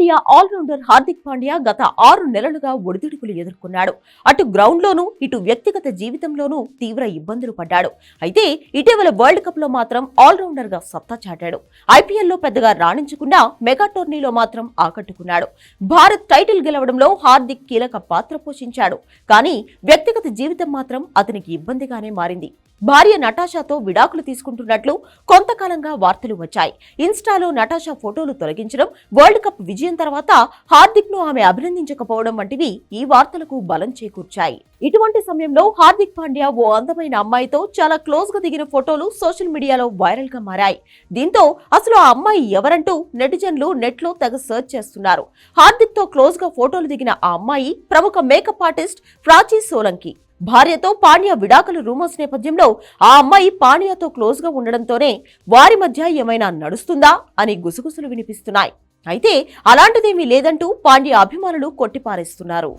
Team India allrounder Hardik Pandya గత ఆరు నెలలుగా ఒడిదుడుకులు ఎదుర్కొన్నాడు. అటు గ్రౌండ్లోనూ ఇటు వ్యక్తిగత జీవితంలోనూ తీవ్ర ఇబ్బందులు పడ్డాడు. అయితే ఇటీవల వరల్డ్ కప్లో మాత్రం ఆల్రౌండర్గా సత్తా చాటాడు. ఐపీఎల్లో పెద్దగా రాణించకుండా మెగా టోర్నీలో మాత్రం ఆకట్టుకున్నాడు. భారత్ టైటిల్ గెలవడంలో హార్దిక్ కీలక పాత్ర పోషించాడు. కానీ వ్యక్తిగత జీవితం మాత్రం అతనికి ఇబ్బందిగానే మారింది. భార్య నటాషాతో విడాకులు తీసుకుంటున్నట్లు కొంతకాలంగా వార్తలు వచ్చాయి. ఇన్స్టాలో నటాషా ఫోటోలు తొలగించడం వరల్డ్ కప్ విజయం తర్వాత హార్దిక్ను ఆమె అభినందించకపోవడం వంటివి ఈ వార్తలకు బలం చేకూర్చాయి. ఇటువంటి సమయంలో హార్దిక్ పాండ్యా ఓ అందమైన అమ్మాయితో చాలా క్లోజ్గా దిగిన ఫోటోలు సోషల్ మీడియాలో వైరల్గా మారాయి. దీంతో అసలు ఆ అమ్మాయి ఎవరంటూ నెటిజన్లు నెట్లో తెగ సర్చ్ చేస్తున్నారు. హార్దిక్తో క్లోజ్గా ఫోటోలు దిగిన ఆ అమ్మాయి ప్రముఖ మేకప్ ఆర్టిస్ట్ ప్రాచీ సోలంకి. భార్యతో పాణ్య విడాకులు రూమర్స్ నేపథ్యంలో ఆ అమ్మాయి పాణ్యతో క్లోజ్గా ఉండడంతోనే వారి మధ్య ఏమైనా నడుస్తుందా అని గుసగుసలు వినిపిస్తున్నాయి. అయితే అలాంటిదేమీ లేదంటూ పాండ్యా అభిమానులు కొట్టిపారేస్తున్నారు.